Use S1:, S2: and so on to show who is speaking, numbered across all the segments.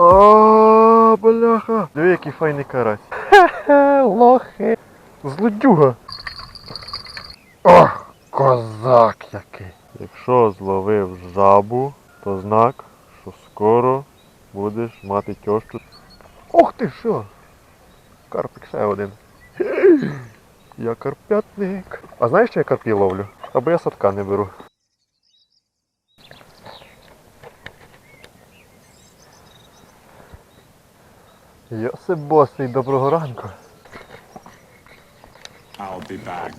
S1: О, бляха. Диви, який файний карась. Хе-хе, лохи. Злодюга. О, козак який. Якщо зловив жабу, то знак, що скоро будеш мати тьощу. Ох ти що! Карпик ще один. Я карпятник. А знаєш, що я карпі ловлю? Або я садка не беру. Йосип босий, доброго ранку.
S2: I'll be back.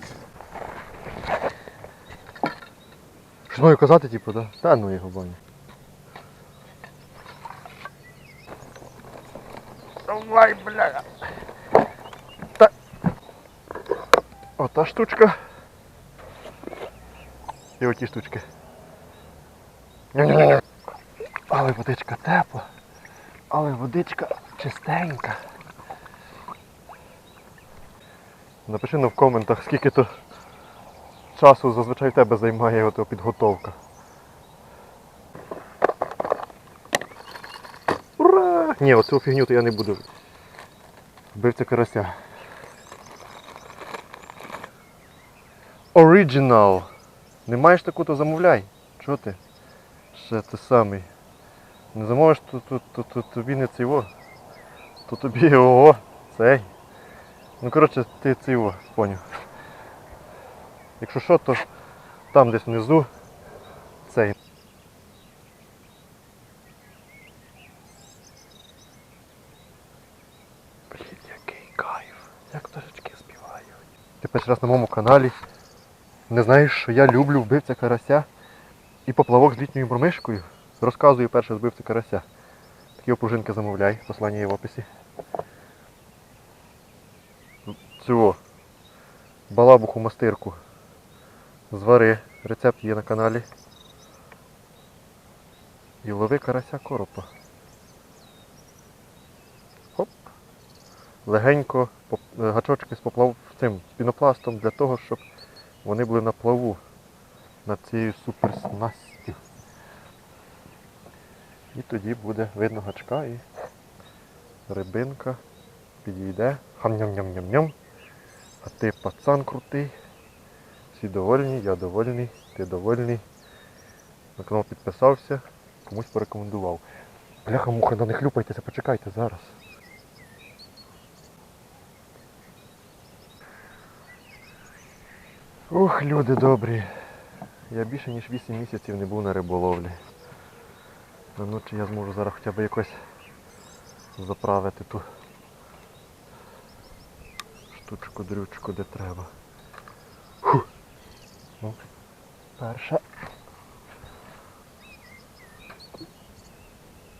S1: Щось маю казати, типу, да? Та ну його баню. Давай, бля. Та. Ота штучка. І оті штучки. Але водичка тепла. Але водичка чистенька. Напиши ну, в коментах, скільки то часу зазвичай в тебе займає ото підготовка. Ура! Ні, оцю фігню то я не буду. Вбивця карася. Original. Не маєш таку, то замовляй. Чого ти? Ще ти самий. Не замовиш, то, то, то, то тобі не цього. То тобі ого, цей. Ну коротше, ти цього, поняв. Якщо що, то там десь внизу цей. Блін, який кайф. Як пташечки співають. Ти перший раз на моєму каналі не знаєш, що я люблю вбивця карася і поплавок з літньою промишкою. Розказую перше збивця карася. Такі опружинки замовляй, послання є в описі. Цього балабуху мастирку звари. Рецепт є на каналі. І лови карася коропа. Хоп. Легенько е, гачочки з поплав цим пінопластом для того, щоб вони були на плаву над цією суперснастю. І тоді буде видно гачка і рибинка підійде. Хам-ням-ням-ням-ням. А ти пацан крутий. Всі довольні, я довольний, ти довольний. На канал підписався, комусь порекомендував. Бляха муха, да не хлюпайтеся, почекайте зараз. Ух, люди добрі. Я більше ніж 8 місяців не був на риболовлі. На ночі я зможу зараз хоча б якось заправити ту штучку, дрючку, де треба. Фу. Ну, перша.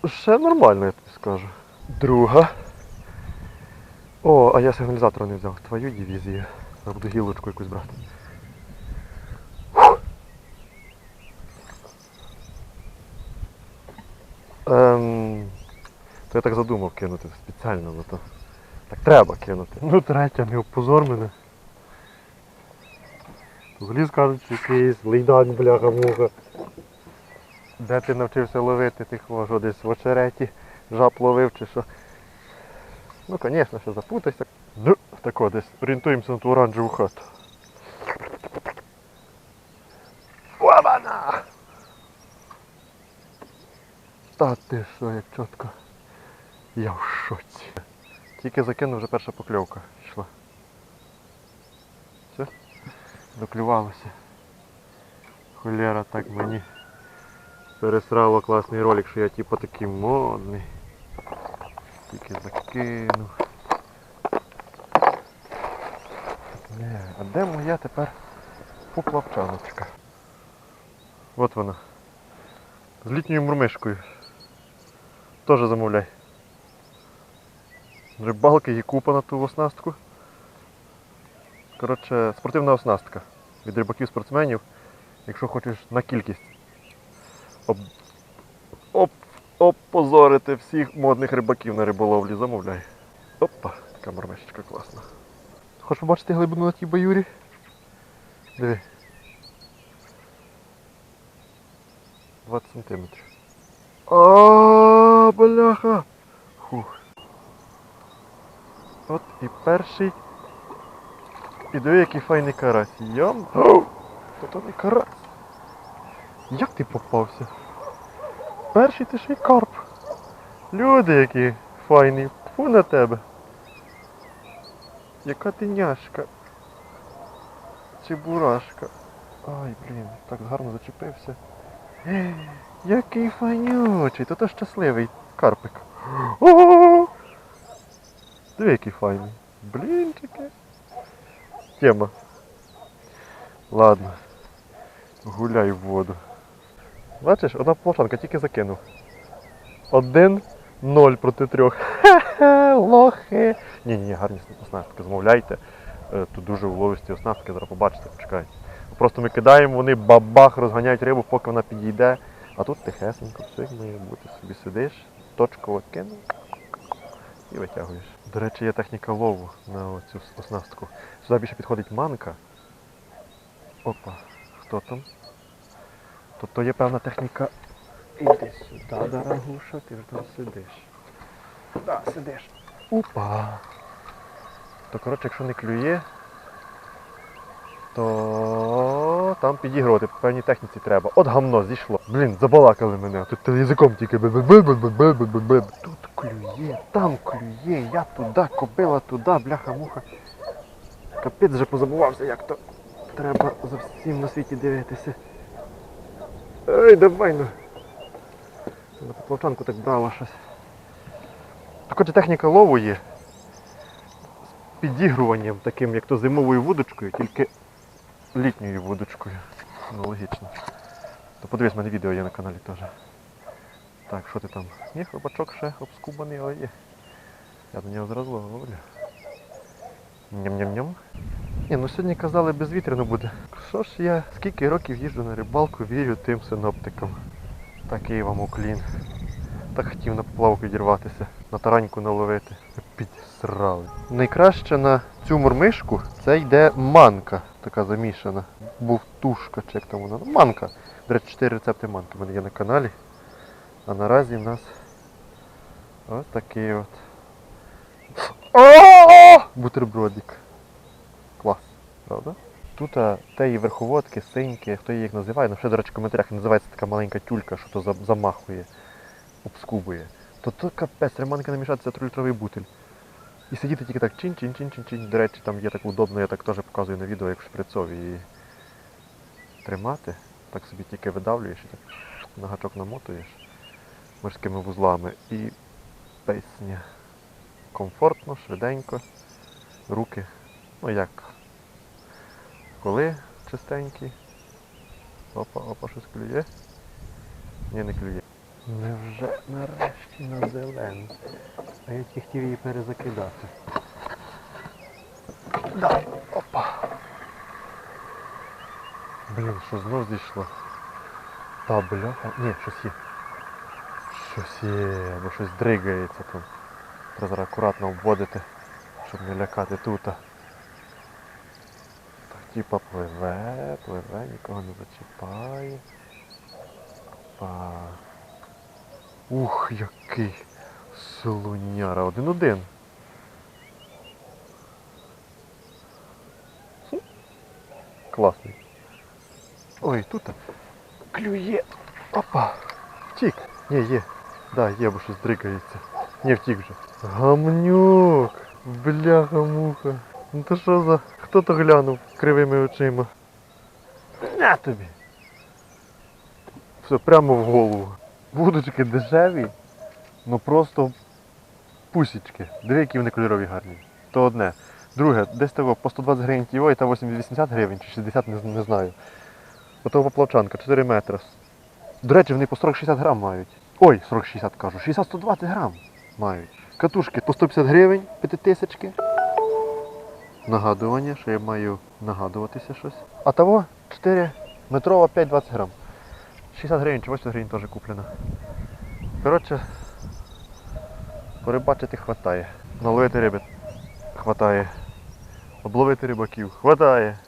S1: Ще нормально, я тобі скажу. Друга. О, а я сигналізатора не взяв. Твою дивізію. Я буду гілочку якусь брати. Ем, то я так задумав кинути спеціально, бо то так треба кинути. Ну третя, не опозор мене. Взагалі скажуть, що якийсь лейдан, бляха муха. Де ти навчився ловити тих о, десь в очереті жаб ловив чи що. Ну, звісно, що запутайся. Ну, тако десь орієнтуємося на ту оранжеву хату. Обана! Та ти що, як чітко. Я в шоці. Тільки закинув вже перша покльовка йшла. Все, доклювалося. Холера так мені пересрало класний ролик, що я типу такий модний. Тільки закинув. Не, а де моя тепер поплавчаночка? От вона. З літньою мурмишкою. Теж замовляй. Рибалки є купа на ту оснастку. Коротше, спортивна оснастка від рибаків-спортсменів. Якщо хочеш на кількість об... Оп... опозорити всіх модних рибаків на риболовлі, замовляй. Опа, така мормишечка класна. Хочеш побачити глибину на тій баюрі? Диви. 20 сантиметрів. А, бляха! Хух. От і перший. І диви, який файний карась. Йом. Оу! То не карась. Як ти попався? Перший ти ще й карп. Люди які файні. Фу на тебе. Яка ти няшка. Чебурашка. Ай, блін, так гарно зачепився. Який файнючий, то щасливий карпик. О! Диви, який файний. Блінчики. Тема. Ладно. Гуляй в воду. Бачиш, одна плошанка тільки закинув. Один ноль проти трьох. Хе-хе, лохи. Ні, ні, гарні оснастки, замовляйте. Е, Тут дуже уловисті оснастки, зараз побачите, почекайте. Просто ми кидаємо, вони бабах розганяють рибу, поки вона підійде. А тут тихесенько, все має бути. Собі сидиш, точково кинув і витягуєш. До речі, є техніка лову на цю оснастку. Сюди більше підходить манка. Опа, хто там? Тобто є певна техніка. Іди сюди, дорогуша, ти ж там сидиш. Да, сидиш. Опа. То коротше, якщо не клює, то там підігрувати по певній техніці треба. От гамно зійшло. Блін, забалакали мене. Тут язиком тільки. Тут клює, там клює, я туди, кобила туди, бляха-муха. Капець вже позабувався, як то треба за всім на світі дивитися. Ей, давай ну. На поплавчанку так брала щось. Так от техніка лову є. З підігруванням таким, як то зимовою вудочкою, тільки літньою вудочкою. Ну, логічно. То подивись, мене відео є на каналі теж. Так, що ти там? Ні, хробачок ще обскубаний, але є. Я до нього зразу ловлю. Ням-ням-ням. Ні, ну сьогодні казали безвітряно буде. Що ж я скільки років їжджу на рибалку, вірю тим синоптикам. Такий вам уклін. Так хотів на поплавку відірватися, на тараньку наловити. Підсрали. Найкраще на цю мормишку це йде манка, така замішана. Бувтушка, чи як там вона. Манка. До речі, 4 рецепти манки в мене є на каналі. А наразі в нас ось такий от. О! Бутербродик. Клас, правда? Тут а, теї верховодки, синьки, хто як називає, ну ще, до речі, в коментарях називається така маленька тюлька, що то замахує, обскубує. То то капець, реманка намішатися 3-літровий бутиль. І сидіти тільки так чин чин чин чин чин До речі, там є так удобно, я так теж показую на відео, як шприцові її тримати. Так собі тільки видавлюєш і так на гачок намотуєш морськими вузлами і песня. Комфортно, швиденько, руки. Ну як? Коли чистенькі. Опа, опа, щось клює. Ні, не клює. Невже нарешті на зелену? А я тільки хотів її перезакидати. Дай, опа. Блін, що знов зійшло? Та бляха. Ні, щось є. Щось є, бо щось дригається там. Треба зараз акуратно обводити, щоб не лякати тута. Так типа пливе, пливе, нікого не зачіпає. Опа. Ух, який слоняра. Один-один. Класний. Ой, тут клює. Опа. Втік. Ні, є. Да, є, бо щось дрикається. Не втік вже. Гамнюк. Бляха-муха. Ну то що за. Хто то глянув кривими очима? На тобі. Все, прямо в голову. Вудочки дешеві, ну просто пусічки. Диви, які вони кольорові гарні. То одне. Друге, десь того по 120 гривень тіво і та 80 гривень чи 60, не, не знаю. Ото поплавчанка, 4 метри. До речі, вони по 40-60 грам мають. Ой, 40-60 кажу, 60-120 грам мають. Катушки по 150 гривень, п'ятитисячки. Нагадування, що я маю нагадуватися щось. А того 4 метрова 5-20 грам. 60 гривень чи 80 гривень теж куплено. Коротше, порибачити хватає. Наловити риби хватає. Обловити рибаків хватає.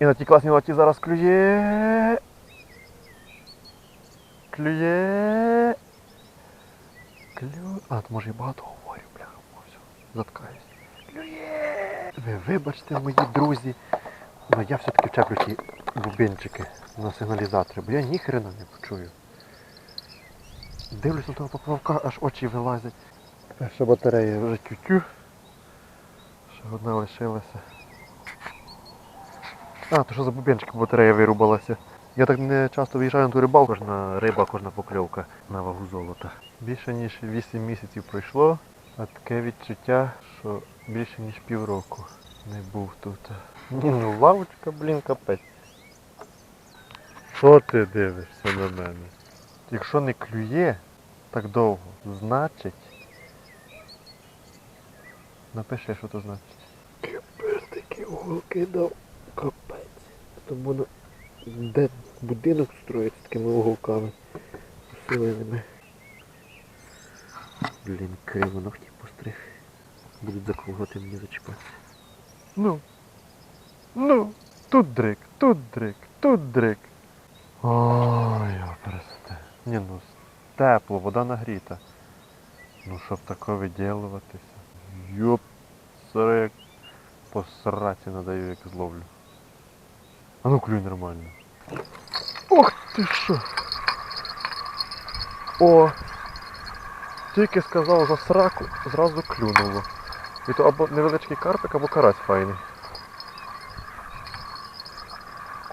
S1: І на тій класній лоті зараз клює. Клює. Клю... А, то може я багато говорю, бляха, все, заткаюсь. Клює! Ви вибачте, мої друзі. Ну я все-таки вчеплю ті бубенчики на сигналізатори, бо я ніхрена не почую. Дивлюсь на того поплавка, аж очі вилазять. Перша батарея вже тютю. Ще одна лишилася. А, то що за бубенчики батарея вирубалася. Я так не часто виїжджаю на ту рибалку, кожна риба, кожна покльовка на вагу золота. Більше ніж 8 місяців пройшло, а таке відчуття, що більше ніж півроку не був тут. Ну лавочка, блін, капець. Що ти дивишся на мене? Якщо не клює так довго, значить. Напиши, що то значить. Капець такі уголки дав. Капець. Тому на... де будинок строїться такими уголками. Усиленими. Блін, криво ногті постриг. Будуть заколоти мені зачіпатися. Ну. Ну, тут дрик, тут дрик, тут дрик. Ой, я пересте. Ні, ну тепло, вода нагріта. Ну щоб тако виділуватися. Йоп, зараз як по сраці надаю, як зловлю. А ну клюй нормально. Ох ти що! О! Тільки сказав за сраку, зразу клюнуло. І то або невеличкий карпик, або карась файний.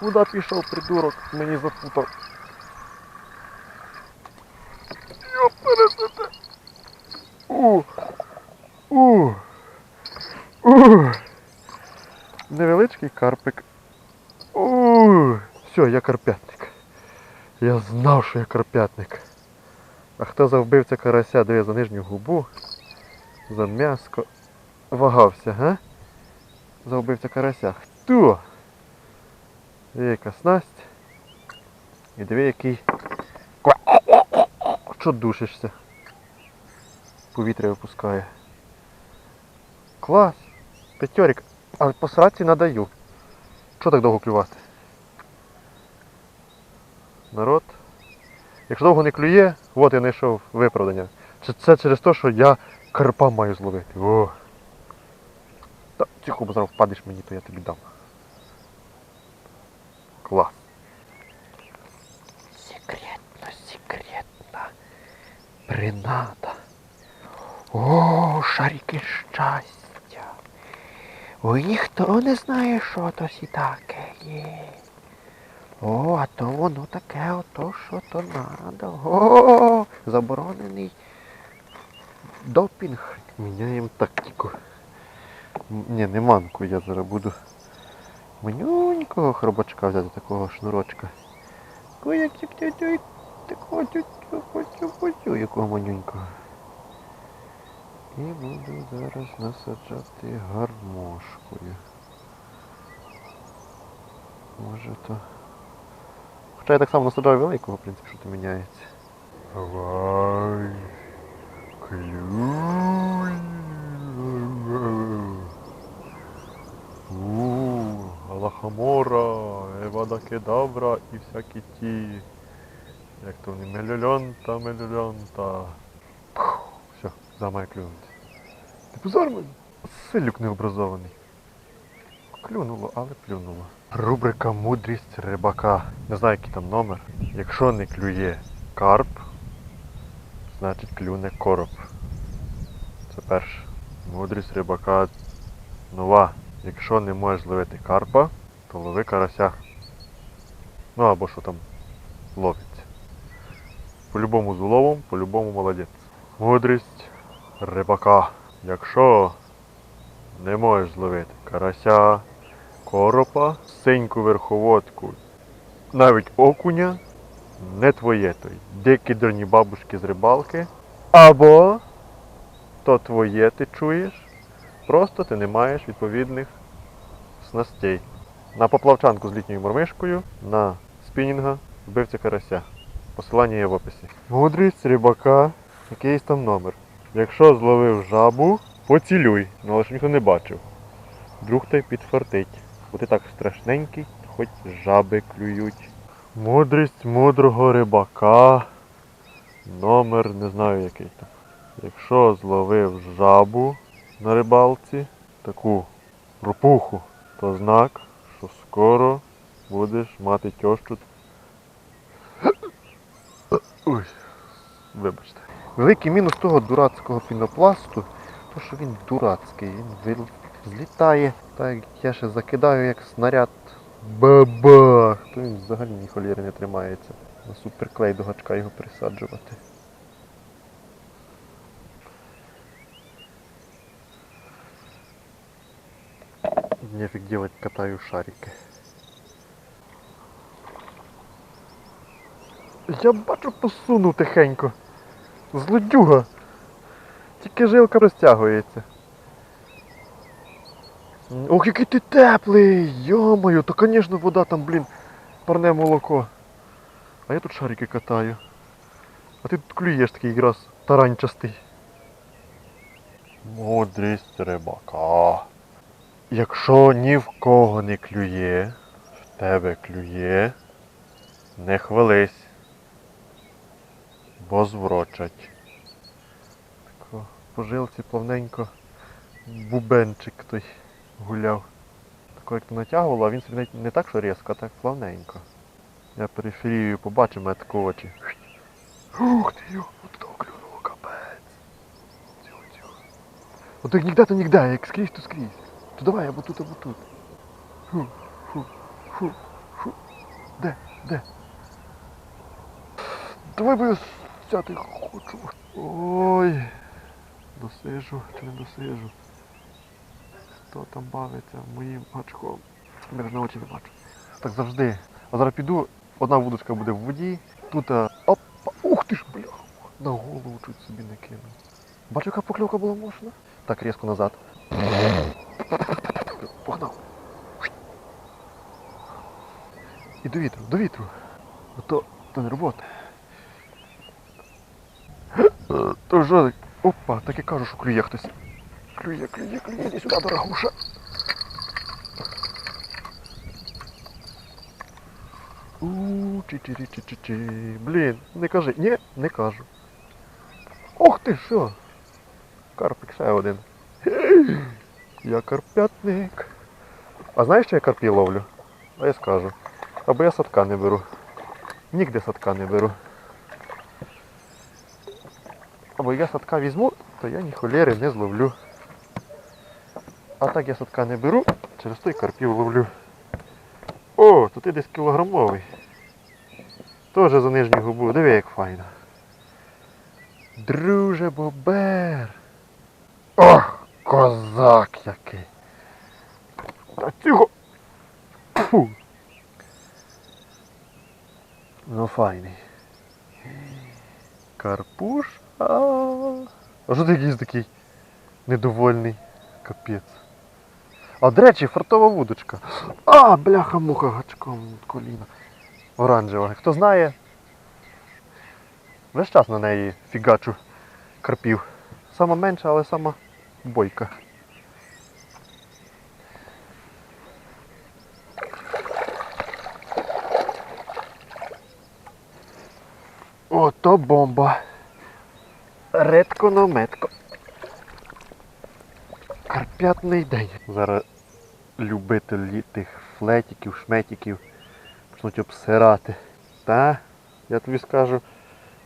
S1: Куда пішов придурок? Мені запутав. Йопересете! У! У! У! Невеличкий карпик. У! Все, я карпятник. Я знав, що я карпятник. А хто за вбивця карася дає за нижню губу, за м'яско вагався, га? За вбивця карася. Хто? Яка снасть. І диви, який. Що душишся? Повітря випускає. Клас! П'ятьорік. Але по сраці надаю. Що так довго клювати? Народ. Якщо довго не клює, от я знайшов виправдання. Чи це через те, що я карпа маю зловити. О. Та, тихо, бо зараз впадеш мені, то я тобі дам. Клас. Секретно, секретно. Принада. О, шарики щастя. Ой, ніхто не знає, що то сі таке є. О, а то воно таке, ото що то надо. О, заборонений допінг. Міняємо тактику. Ні, не манку, я зараз буду манюнького хробачка взяти, такого шнурочка. Як такого тюк якого манюнького. І буду зараз насаджати гармошкою. Може то. Хоча я так само насаджаю великого, в принципі, що то міняється. Давай. Клюй. У, Алахамора, Евада Кедавра і всякі ті. Як то вони мелюльонта, мелюльонта. Все, замає клюнути. Ти позор мене? Силюк необразований. Клюнуло, але плюнуло. Рубрика Мудрість рибака. Не знаю, який там номер. Якщо не клює карп, значить клюне короб. Це перше. Мудрість рибака нова. Якщо не можеш зловити карпа, то лови карася. Ну або що там ловиться. По-любому з уловом, по-любому молодець. Мудрість рибака. Якщо не можеш зловити карася, коропа, синьку верховодку, навіть окуня, не твоє той. Дикі дурні бабушки з рибалки. Або то твоє ти чуєш, просто ти не маєш відповідних снастей. На поплавчанку з літньою мормишкою, на спінінга, вбивця карася. Посилання є в описі. Мудрість рибака, якийсь там номер. Якщо зловив жабу, поцілюй, ну але ж ніхто не бачив. Друг той підфартить. Бо ти так страшненький, хоч жаби клюють. Мудрість мудрого рибака. Номер не знаю який там. Якщо зловив жабу на рибалці, таку ропуху, то знак, що скоро будеш мати тьощу. Ой, вибачте. Великий мінус того дурацького пінопласту, то що він дурацький, він злітає, так як я ще закидаю як снаряд. Бабах! То він взагалі ні холєри не тримається. На суперклей до гачка його присаджувати. Нефиг делать, катаю шарики. Я бачу посунув тихенько. Злодюга. Тільки жилка розтягується. Ох, який ти теплий! Йомаю, то звісно вода там, блін, парне молоко. А я тут шарики катаю. А ти тут клюєш такий якраз таранчастий. Мудрість рибака. Якщо ні в кого не клює, в тебе клює, не хвились, бо зврочать. Тако по жилці плавненько бубенчик той гуляв. Тако як то натягувало, а він навіть не так, що різко, а так плавненько. Я периферію побачив, мене тако очі. Ух ти йо, от того клюнуло, капець. От як нігде, то нігде, як скрізь, то скрізь. То давай або тут, або тут. Фу, фу, фу, фу. Де, де? Давай бо я сяти хочу. Ой. Досижу чи не досижу. Хто там бавиться моїм гачком? Я ж на очі не бачу. Так завжди. А зараз піду, одна вудочка буде в воді, тут опа, ух ти ж, бля, на голову чуть собі не кинув. Бачу, яка покльовка була мощна. Так, різко назад. Погнав. І до вітру, до вітру. А то, не робота. То так? Опа, так і кажу, що клює хтось. Клює, клює, клює, іди сюди, дорогуша. у чи чи чи чи чи Блін, не кажи. Ні, не кажу. Ох ти що? Карпик ще один. Я карпятник. А знаєш, що я карпі ловлю? А я скажу. Або я садка не беру. Нігде садка не беру. Або я садка візьму, то я ні холєри не зловлю. А так я садка не беру, через той карпів ловлю. О, то ти десь кілограмовий. Тоже за нижню губу, диви як файно. Друже бобер. Ох, козак який. Та цього. Фу. Ну файний. Карпуш. А А що ти якийсь такий недовольний? Капець. А до речі, фартова вудочка. А, бляха-муха гачком коліна. Оранжева. Хто знає, весь час на неї фігачу карпів. Сама менша, але сама бойка. Ото бомба. Редко на метко. Карп'ятний день. Зараз любителі тих флетиків, шметиків почнуть обсирати. Та, я тобі скажу,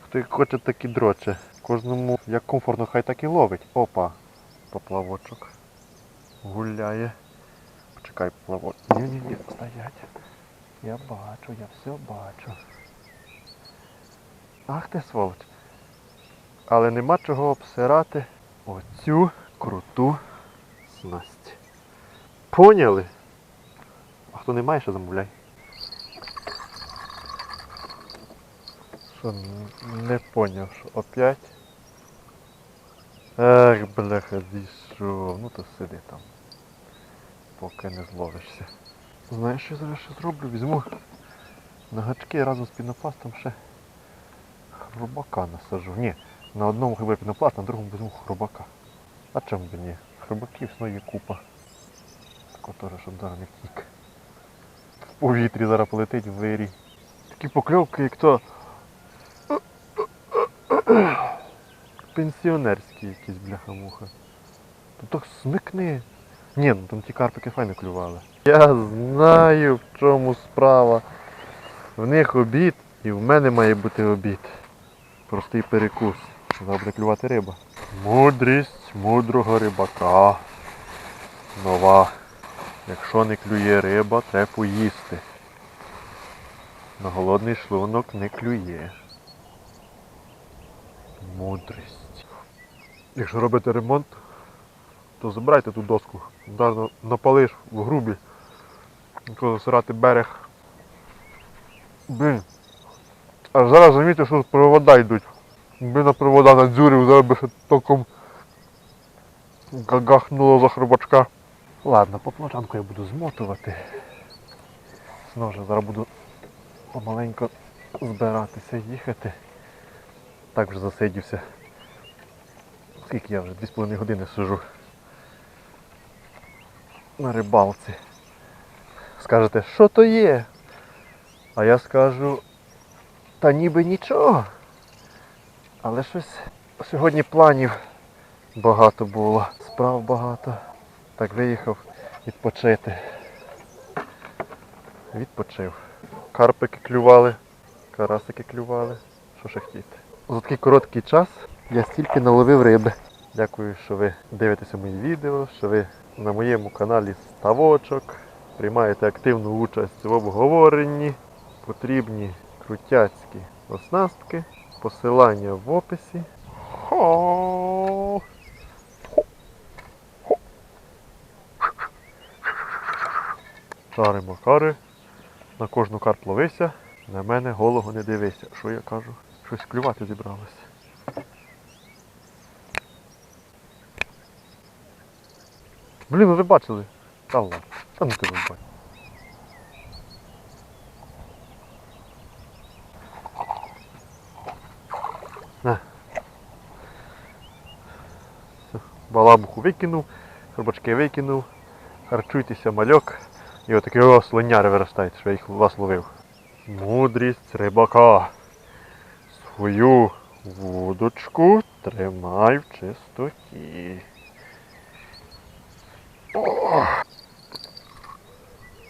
S1: хто як хоче, так і дроче. Кожному як комфортно, хай так і ловить. Опа, поплавочок. Гуляє. Почекай, поплавок. Ні-ні-ні, стоять. Я бачу, я все бачу. Ах ти сволоч. Але нема чого обсирати оцю круту снасть. Поняли? А хто не має, що замовляй. Що, не поняв, що опять? Ех, бляха, зійшов. Ну то сиди там. Поки не зловишся. Знаєш, що зараз ще зроблю? Візьму на гачки разом з пінопластом ще хробака насажу. Ні, на одному хіба пінопласт, на другому візьму хробака. А чому би ні? Хробаків знову купа. Тако теж, щоб зараз не втік. В повітрі зараз полетить вирій. Такі покльовки, як то. пенсіонерські якісь бляха-муха. Так смикни. Ні, ну там ті карпики файно клювали. Я знаю, в чому справа. В них обід і в мене має бути обід. Простий перекус. Буде клювати риба. Мудрість мудрого рибака. Нова. Якщо не клює риба, треба поїсти. На голодний шлунок не клює. Мудрість. Якщо робите ремонт, то забирайте ту доску. Дарно напалиш в грубі. Коли засирати берег. Блін. А зараз замітив, що провода йдуть. Би на провода надзюрив, зараз би ще током гагахнуло за хробачка. Ладно, поплавчанку я буду змотувати. Знову ж зараз буду помаленько збиратися їхати. Так вже засидівся. Скільки я вже 2,5 години сижу на рибалці. Скажете, що то є? А я скажу, та ніби нічого. Але щось сьогодні планів багато було, справ багато. Так виїхав відпочити. Відпочив. Карпики клювали, карасики клювали. Що ще хотіти. За такий короткий час я стільки наловив риби. Дякую, що ви дивитеся мої відео, що ви на моєму каналі Ставочок приймаєте активну участь в обговоренні. Потрібні крутяцькі оснастки. Посилання в описі. Хо! Шаримо кари. На кожну карт ловися. На мене голого не дивися. Що я кажу? Щось клювати зібралося. Блін, ну ви бачили? Та ладно. Та ну ти ви Балабуху викинув, хробачки викинув. Харчуйтеся, мальок. І отакі о, слоняри виростають, що я їх вас ловив. Мудрість рибака. Свою вудочку тримай в чистоті.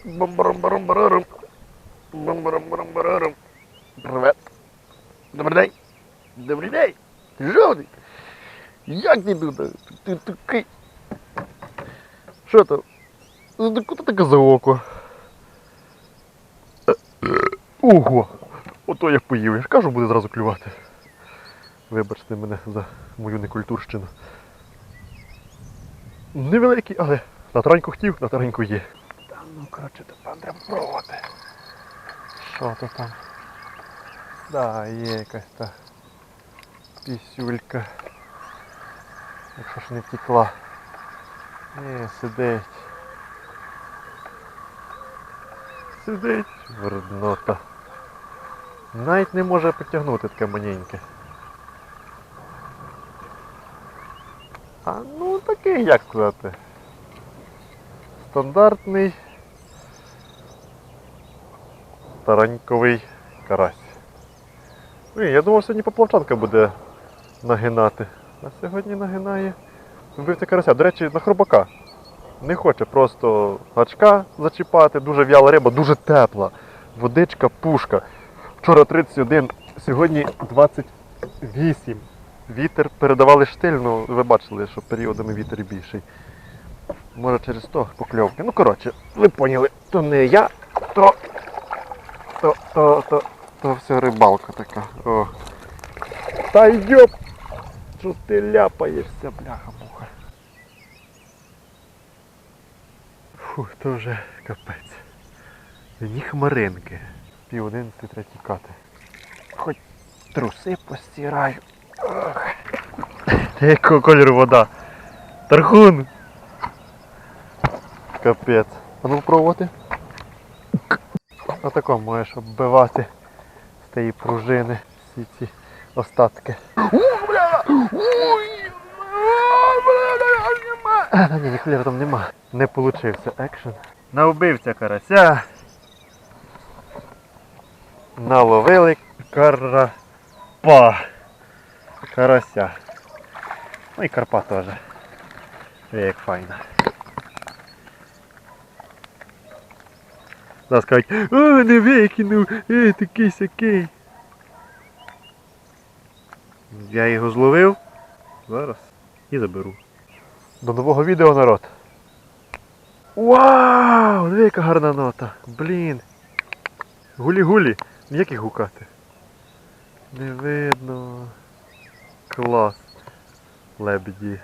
S1: Бам-барам-барам-барарам. Бам-барам-барам-барарам. Привет. Добрий день. Добрий день. Ти жовтий? Як ти тут? Ти такий. Що там? Куди таке за око? Ого! Ото я поїв. Я ж кажу, буде зразу клювати. Вибачте мене за мою некультурщину. Невеликий, але на тараньку хотів, на тараньку є. Та ну, коротше, то там треба пробувати. Що то там? Да, є якась та пісюлька. Якщо ж не втекла. Ні, сидить. Сидить верднота. Навіть не може потягнути таке маненьке. А ну такий, як сказати. Стандартний тараньковий карась. Ой, я думав, сьогодні поплавчанка буде нагинати. А сьогодні нагинає. Вбивця карася. До речі, на хробака. Не хоче просто гачка зачіпати, дуже в'яла риба, дуже тепла. Водичка, пушка. Вчора 31, сьогодні 28. Вітер передавали штиль, ну ви бачили, що періодами вітер більший. Може через то покльовки. Ну коротше, ви поняли, то не я, то. То, то, то, то все рибалка така. О. Та йоп! Що ти ляпаєшся, бляха-муха. Фу, то вже капець. Ні хмаринки. Пів одинадцяти третій кати. Хоч труси постираю. Ох. Якого кольору вода? Тархун! Капець. А ну пробувати. Отако можеш оббивати з тієї пружини всі ці остатки. А, ні, ні, хліба там нема. Не получився екшен. Навбивця карася. Наловили карапа. Карася. Ну і карпа теж. Як файно. Зараз кажуть, о, не викинув, е, такий сякий. Я його зловив. Зараз. І заберу. До нового відео, народ. Вау! Диви, яка гарна нота. Блін. Гулі-гулі. Ніяких гукати. Не видно. Клас. Лебеді.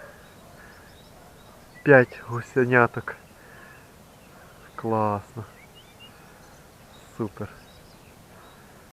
S1: П'ять гусеняток. Класно. Супер.